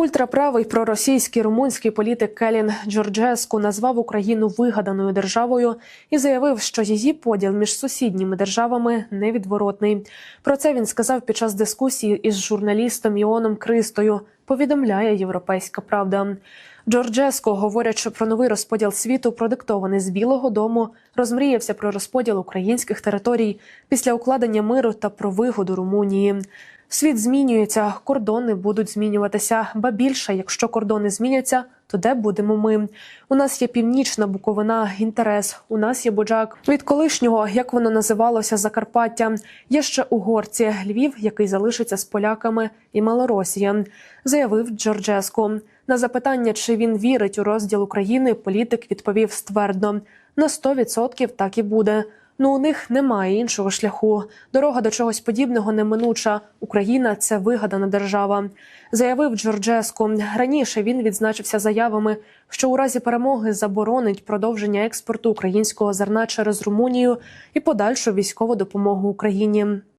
Ультраправий проросійський румунський політик Келін Джорджеску назвав Україну вигаданою державою і заявив, що її поділ між сусідніми державами невідворотний. Про це він сказав під час дискусії із журналістом Іоном Кристою. Повідомляє Європейська Правда. Джорджеско, говорячи про новий розподіл світу, продиктований з Білого Дому, розмріявся про розподіл українських територій після укладення миру та про вигоду Румунії. Світ змінюється, кордони будуть змінюватися. Ба більше, якщо кордони зміняться, то де будемо ми? У нас є північна Буковина, інтерес. У нас є Буджак. Від колишнього, як воно називалося, Закарпаття. Є ще угорці, Львів, який залишиться з поляками, і Малоросія, заявив Джорджеску. На запитання, чи він вірить у розділ України, політик відповів ствердно: на 100% так і буде. Ну у них немає іншого шляху. Дорога до чогось подібного неминуча. Україна це вигадана держава, заявив Джорджеску. Раніше він відзначився заявами, що у разі перемоги заборонить продовження експорту українського зерна через Румунію і подальшу військову допомогу Україні.